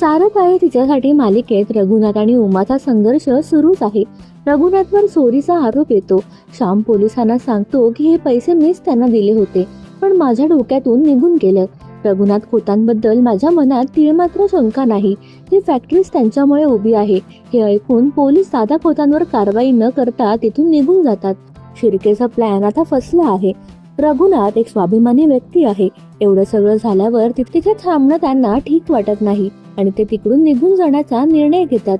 सारं काय तिच्यासाठी मालिकेत रघुनाथ आणि उमाचा संघर्ष सुरूच आहे. रघुनाथवर चोरीचा आरोप येतो. श्याम पोलिसांना सांगतो की हे पैसे मीच त्यांना दिले होते पण माझ्या डोक्यातून निघून गेलं. रघुनाथ खोतांबद्दल माझ्या मनात तीळमात्र शंका नाही. ही फॅक्टरीज त्यांच्यामुळे उभी आहे. हे ऐकून पोलीस साधा खोतांवर कारवाई न करता तिथून निघून जातात. शिर्केचा प्लॅन आता फसला आहे. रघुनाथ एक स्वाभिमानी व्यक्ती आहे. एवढं सगळं झाल्यावर तिथे थांबणं त्यांना ठीक वाटत नाही. आणि ते तिकडून निघून जाण्याचा निर्णय घेतात.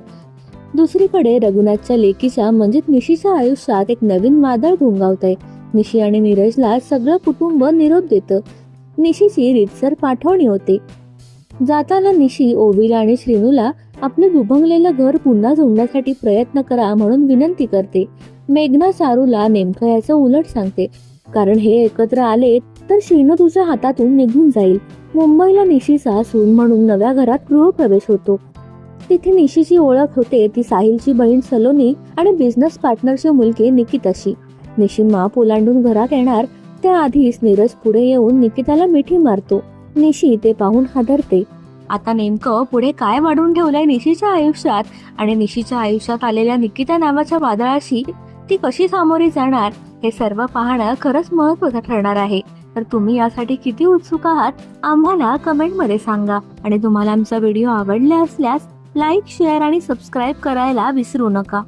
दुसरीकडे रघुनाथच्या लेकीच्या म्हणजे निशीच्या आयुष्यात एक नवीन वादळ घोंगावत आहे निशी आणि नीरजला सगळं कुटुंब निरोप देतं. निशीची रीतसर पाठवणी होते. जाताना निशी ओविला आणि श्रीनूला आपलं दुभंगलेलं घर पुन्हा जोडण्यासाठी प्रयत्न करा म्हणून विनंती करते. मेघना सारूला नेमकं याचं उलट सांगते. कारण हे एकत्र आले तर श्रीनू तुझ्या हातातून निघून जाईल. मुंबईला निशीचा सून म्हणून नव्या घरात गृहप्रवेश होतो. तिथे निशीची ओळख होते ती साहिलची बहीण सलोनी आणि बिझनेस पार्टनरची मुलगी निकिताशी. निशिमा पोलांडून घरात येणार त्याआधीच नीरज पुढे येऊन निकिताला मिठी मारतो. निशी ते पाहून हादरते. आता नेमकं पुढे काय वाढून ठेवलंय निशीच्या आयुष्यात? आणि निशीच्या आयुष्यात आलेल्या निकिता नावाच्या वादळाशी ती कशी सामोरी जाणार हे सर्व पाहणं खरंच महत्वाचं ठरणार आहे. तर तुम्ही यासाठी किती उत्सुक आहात आम्हाला कमेंटमध्ये सांगा. आणि तुम्हाला आमचा व्हिडिओ आवडला असल्यास लाईक शेअर आणि सबस्क्राईब करायला विसरू नका.